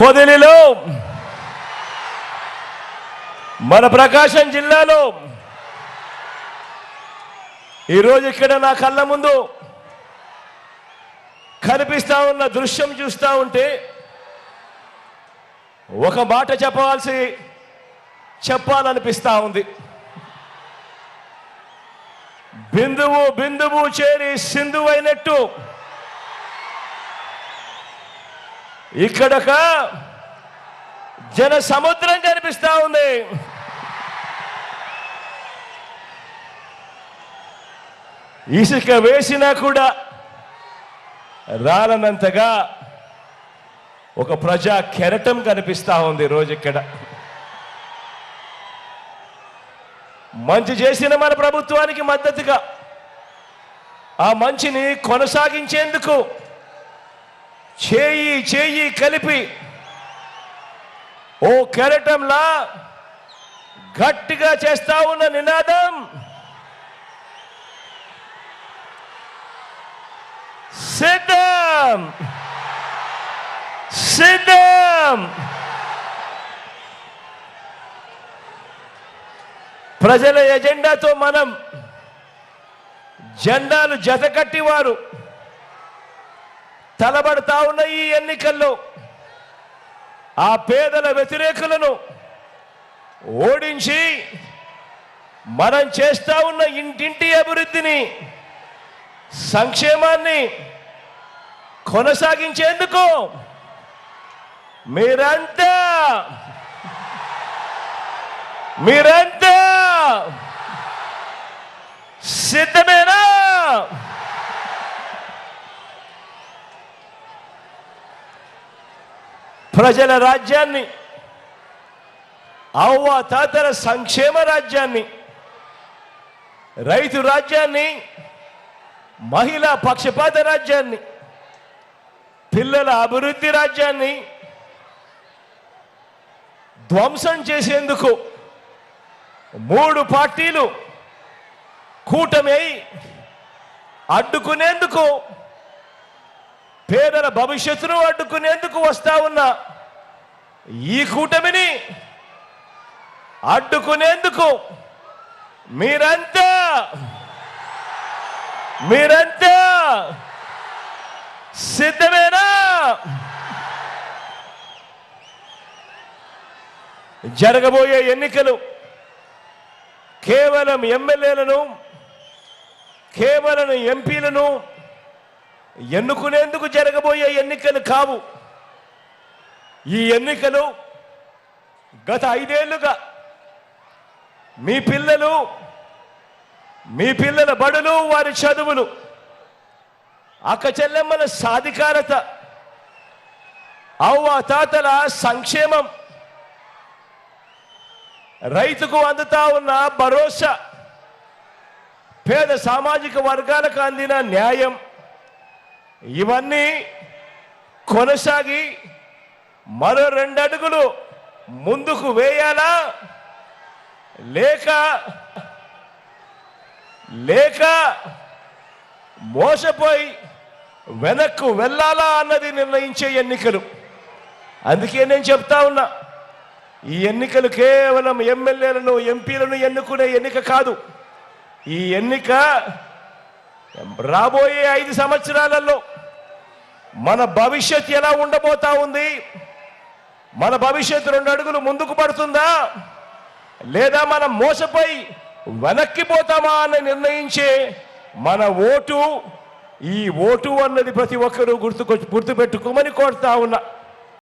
పొదిలిలో. మన ప్రకాశం జిల్లాలో. ఈరోజు ఇక్కడ నా కళ్ళ ముందు కనిపిస్తా ఉన్న దృశ్యం చూస్తూ ఉంటే ఒక మాట చెప్పవలసి చెప్పాలనిపిస్తా ఉంది. బిందువు బిందువు చేరి సింధువు ఇక్కడొక జన సముద్రం కనిపిస్తా ఉంది. ఇసుక వేసినా కూడా రాలనంతగా ఒక ప్రజా కెరటం కనిపిస్తా ఉంది రోజు ఇక్కడ మంచి చేసిన మన ప్రభుత్వానికి మద్దతుగా ఆ మంచిని కొనసాగించేందుకు చేయి చేయి కలిపి. ఓ కెరటంలా గట్టిగా చేస్తా ఉన్న నినాదం. సిద్ధం. సిద్ధం. ప్రజల ఎజెండాతో మనం జెండాలు జతకట్టి వారు తలబడతా ఉన్న ఈ ఎన్నికల్లో ఆ పేదల వ్యతిరేకులను ఓడించి మనం చేస్తా ఉన్న ఇంటింటి అభివృద్ధిని సంక్షేమాన్ని కొనసాగించేందుకు మీరంతా మీరంతా సిద్ధమేనా? ప్రజల రాజ్యాన్ని అవ్వ తాతల సంక్షేమ రాజ్యాన్ని రైతు రాజ్యాన్ని మహిళా పక్షపాత రాజ్యాన్ని పిల్లల అభివృద్ధి రాజ్యాన్ని ధ్వంసం చేసేందుకు మూడు పార్టీలు కూటమి అయి అడ్డుకునేందుకు పేదల భవిష్యత్తును అడ్డుకునేందుకు వస్తా ఉన్న ఈ కూటమిని అడ్డుకునేందుకు మీరంతా మీరంతా సిద్ధమేనా? జరగబోయే ఎన్నికలు కేవలం ఎమ్మెల్యేలను కేవలం ఎంపీలను ఎన్నుకునేందుకు జరగబోయే ఎన్నికలు కావు. ఈ ఎన్నికలు గత ఐదేళ్ళుగా మీ పిల్లలు మీ పిల్లల బడులు వారి చదువులు అక్క చెల్లెమ్మల సాధికారత అవ్వ తాతల సంక్షేమం రైతుకు అందుతా ఉన్న భరోసా పేద సామాజిక వర్గాలకు అందిన న్యాయం ఇవన్నీ కొనసాగి మరో రెండు అడుగులు ముందుకు వేయాలా? లేక లేక మోసపోయి వెనక్కు వెళ్ళాలా అన్నది నిర్ణయించే ఎన్నికలు. అందుకే నేను చెప్తా ఉన్నా ఈ ఎన్నికలు కేవలం ఎమ్మెల్యేలను ఎంపీలను ఎన్నుకునే ఎన్నిక కాదు. ఈ ఎన్నిక రాబోయే ఐదు సంవత్సరాలలో మన భవిష్యత్ ఎలా ఉండబోతా ఉంది? మన భవిష్యత్తు రెండు అడుగులు ముందుకు పడుతుందా? లేదా మనం మోసపోయి వెనక్కిపోతామా అని నిర్ణయించే మన ఓటు ఈ ఓటు అన్నది ప్రతి ఒక్కరూ గుర్తుకొచ్చి గుర్తుపెట్టుకోమని కోరుతా ఉన్నా.